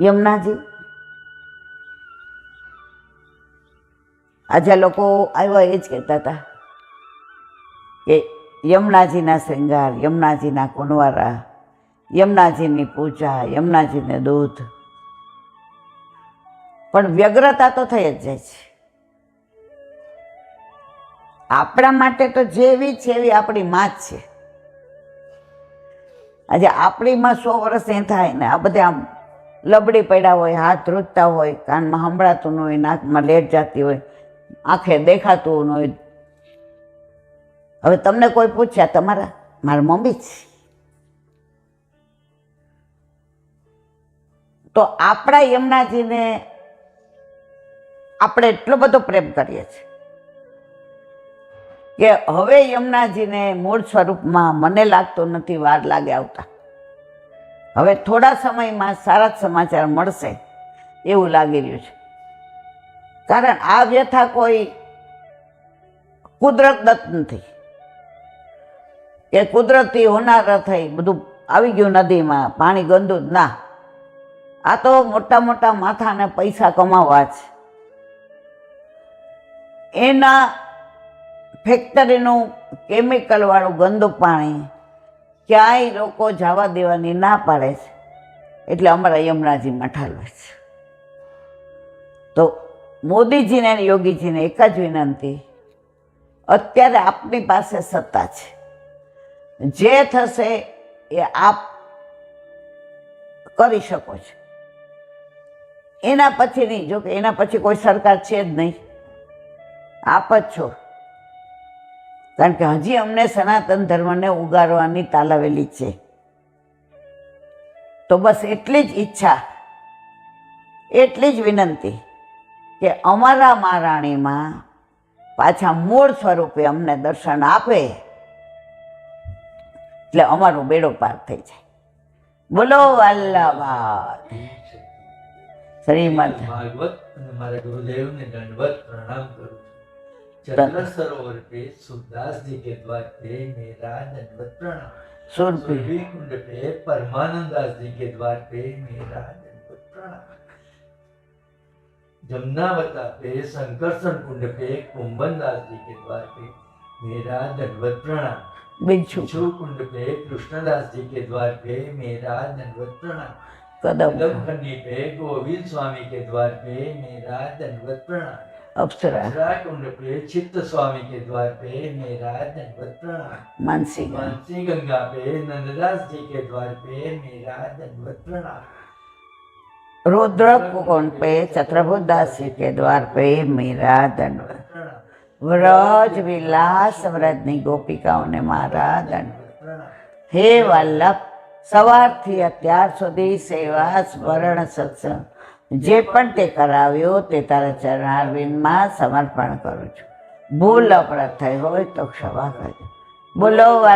યમુનાજી. આજે લોકો આવ્યા એ જ કહેતા હતા કે યમુનાજીના શ્રૃંગાર યમુનાજીના કુંવારા યમુનાજીની પૂજા, યમુનાજીને દૂધ. પણ વ્યગ્રતા તો થઈ જ જાય છે. આપણા માટે તો જેવી છે એવી આપણી માં જ છે. આજે આપણી માં સો વર્ષ એ થાય ને આ બધે આમ લબડી પડ્યા હોય, હાથ રૂજતા હોય, કાનમાં સંભળાતું ન હોય, નાકમાં લેટ જતી હોય, આંખે દેખાતું ન હોય. હવે તમને કોઈ પૂછ્યા તમારા? મારા મમ્મી જ તો આપણા યમુનાજીને આપણે એટલો બધો પ્રેમ કરીએ છીએ કે હવે યમુનાજીને મૂળ સ્વરૂપમાં મને લાગતું નથી, વાર લાગે આવતા. હવે થોડા સમયમાં સારા જ સમાચાર મળશે એવું લાગી રહ્યું છે. કારણ આ વ્યથા કોઈ કુદરત દત્ત નથી. કે કુદરતી હોનાર થઈ બધું આવી ગયું નદીમાં, પાણી ગંદુ જ. ના. આ તો મોટા મોટા માથાને પૈસા કમાવા છે. એના ફેક્ટરીનું કેમિકલવાળું ગંદુ પાણી ક્યાંય લોકો જવા દેવાની ના પાડે છે. એટલે અમારા યમુનાજીમાં ઠાલવે છે. તો મોદીજીને અને યોગીજીને એક જ વિનંતી. અત્યારે આપની પાસે સત્તા છે. જે થશે એ આપ કરી શકો છો. એના પછી નહીં જો કે એના પછી કોઈ સરકાર છે જ નહીં. આપ જ છો. કારણ કે હજી અમને સનાતન ધર્મને ઉગારવાની તાલાવેલી છે. તો બસ એટલી જ ઈચ્છા એટલી જ વિનંતી કે અમારા મહારાણીમાં પાછા મૂળ સ્વરૂપે અમને દર્શન આપે એટલે અમારો બેડો પાર થઈ જાય. બોલો વલ્લભાત શ્રીમદ ભાગવત અને મારા ગુરુદેવને દંડવત પ્રણામ કરું चंद्र सरोवर पे सुखदास जी के द्वार पे मेरा दंडवत प्रणाम सूर्य कुंड पे परमानंद दास जी के द्वार पे मेरा दंडवत प्रणाम जमुनावता पे शंकरसन कुंड पे कुंभन दास जी के द्वार पे मेरा दंडवत प्रणाम बिच्छू कुंड पे कृष्णदास जी के द्वार पे मेरा दंडवत प्रणाम कदम खंडी पे गोविंद स्वामी के द्वार पे मेरा दंडवत प्रणाम અપ્સરા अक्षरा कुंड पे चित्त स्वामी के द्वार पे मेरा दंडवत प्रणाम માનસી मानसी गंगा पे नंददास जी के द्वार पे मेरा दंडवत प्रणाम रुद्र कुंड पे चत्रभुज दास जी के द्वार पे मेरा दंडवत प्रणाम વ્રજ વિલાસ વ્રજની ગોપિકાઓને મારા દંડ प्रणाम હે વલ્લભ સવારથી અત્યાર સુધી સેવા સ્મરણ સત્સંગ જે પણ તે કરાવ્યો તે તારા ચરણારવિંદમાં સમર્પણ કરું છું. ભૂલ અપરાધ થઈ હોય તો ક્ષમા કરજો. બોલો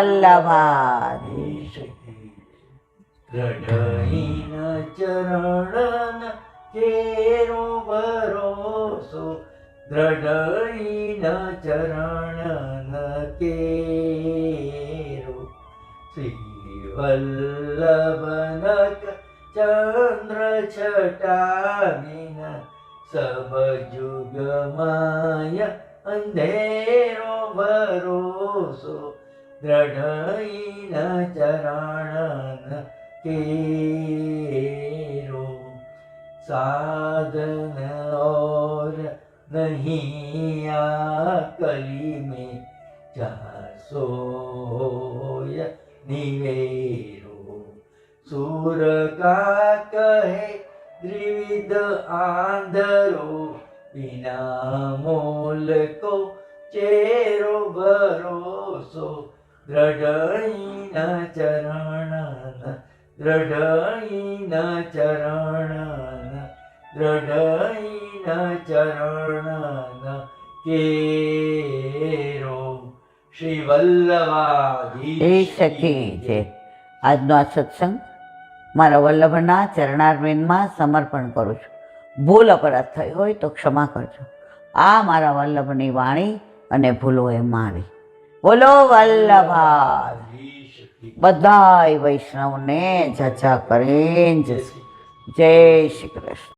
હૃદયહીન ચરણ કેરો ભરોસો. દ્રઢહીન ચરણ કેરો. શ્રી વલ્લભનક ચંદ્ર છટાવીન સબ જુગ માય અંધેરો ભરોસો દ્રઢઈન ચરણ કેરો સાધન ઓર નહીં આ કલી મેં જાસોય નિવેર સુર કા કહે દ્વિવિધ આંધરો વિના મોલકો ચેરો ભરોસો. દ્રઢઈન ચરણ દ્રઢઈન ચરણ દ્રઢઈન ચરણ કેરો. શ્રી વલ્લવાજી જય સખી છે. આજનો આ સત્સંગ મારા વલ્લભના ચરણારવિંદમાં સમર્પણ કરું છું. ભૂલ અપરાધ થઈ હોય તો ક્ષમા કરજો. આ મારા વલ્લભની વાણી અને ભૂલો એ મારી. બોલો વલ્લભા. બધાય વૈષ્ણવને જજા કરે જય શ્રી જય શ્રી કૃષ્ણ.